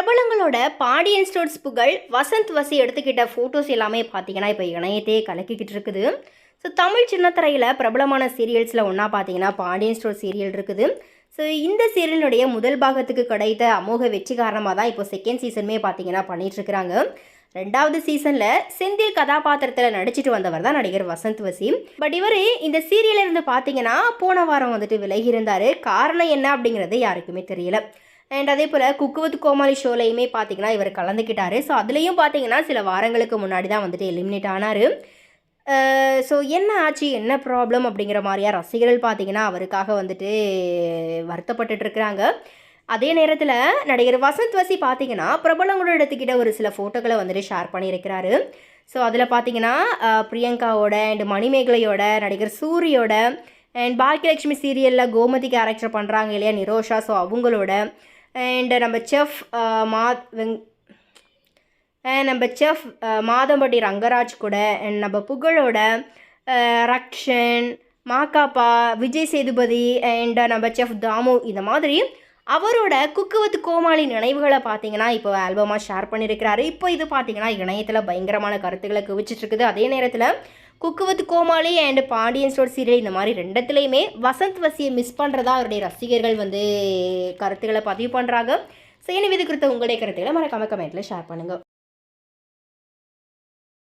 பிரபலங்களோட Pandian stores புகழ் வசந்த் வசி எடுத்துக்கிட்ட ஃபோட்டோஸ் எல்லாமே பார்த்தீங்கன்னா இப்போ இணையத்தையே கலக்கிக்கிட்டு இருக்குது. ஸோ தமிழ் சின்னத்திரையில் பிரபலமான சீரியல்ஸில் ஒன்றா பார்த்தீங்கன்னா பாண்டியன் ஸ்டோர் சீரியல் இருக்குது. ஸோ இந்த சீரியலுடைய முதல் பாகத்துக்கு கிடைத்த அமோக வெற்றி காரணமாக தான் இப்போ செகண்ட் சீசனுமே பார்த்தீங்கன்னா பண்ணிகிட்ருக்குறாங்க ரெண்டாவது சீசனில் செந்தில் கதாபாத்திரத்தில் நடிச்சிட்டு வந்தவர் தான் நடிகர் வசந்த் வசீம் பட் இவர் இந்த சீரியலில் இருந்து பார்த்தீங்கன்னா போன வாரம் வந்துட்டு விலகி இருந்தார். காரணம் என்ன அப்படிங்கிறது யாருக்குமே தெரியல. அண்ட் அதே போல் குக்குவத் கோமாளி ஷோலையுமே பார்த்தீங்கன்னா இவர் கலந்துக்கிட்டாரு. ஸோ அதுலேயும் பார்த்தீங்கன்னா சில வாரங்களுக்கு முன்னாடி தான் வந்துட்டு எலிமினேட் ஆனார். ஸோ என்ன ஆச்சு? என்ன ப்ராப்ளம் அப்படிங்கிற மாதிரியா ரசிகர்கள் பார்த்தீங்கன்னா அவருக்காக வந்துட்டு வருத்தப்பட்டுட்டுருக்குறாங்க அதே நேரத்தில் நடிகர் வசந்த் வசி பார்த்தீங்கன்னா பிரபலங்களோட எடுத்துக்கிட்ட ஒரு சில ஃபோட்டோக்களை வந்துட்டு ஷேர் பண்ணியிருக்கிறாரு. ஸோ அதில் பார்த்தீங்கன்னா பிரியங்காவோட அண்ட் மணிமேகலையோட நடிகர் சூரியோட அண்ட் பாக்கியலட்சுமி சீரியலில் கோமதி கேரக்டர் பண்ணுறாங்க இல்லையா நிரோஷா. ஸோ அவங்களோட அண்ட் நம்ம செஃப் மா வெங் நம்ம செஃப் மாதம்பட்டி ரங்கராஜ் கூட அண்ட் நம்ம புகழோட ரக்ஷன் மாக்காப்பா விஜய் சேதுபதி அண்ட் நம்ம செஃப் தாமு இந்த மாதிரி அவரோட குக்குவத்து கோமாளி நினைவுகளை பார்த்தீங்கன்னா இப்போ ஆல்பமாக ஷேர் பண்ணியிருக்கிறாரு. இப்போ இது பார்த்தீங்கன்னா இணையத்தில் பயங்கரமான கருத்துக்களை குவிச்சிட்ருக்குது அதே நேரத்தில் குக்குவத்து கோமாளி அண்ட் பாண்டியன் ஸ்டோர் சீரியல் இந்த மாதிரி ரெண்டத்துலேயுமே வசந்த் வசியை மிஸ் பண்ணுறதா அவருடைய ரசிகர்கள் வந்து கருத்துக்களை பதிவு பண்ணுறாங்க ஸோ எனவே இது குறித்த உங்களுடைய கருத்துக்களை மறக்காம கமெண்ட்டில் ஷேர் பண்ணுங்கள்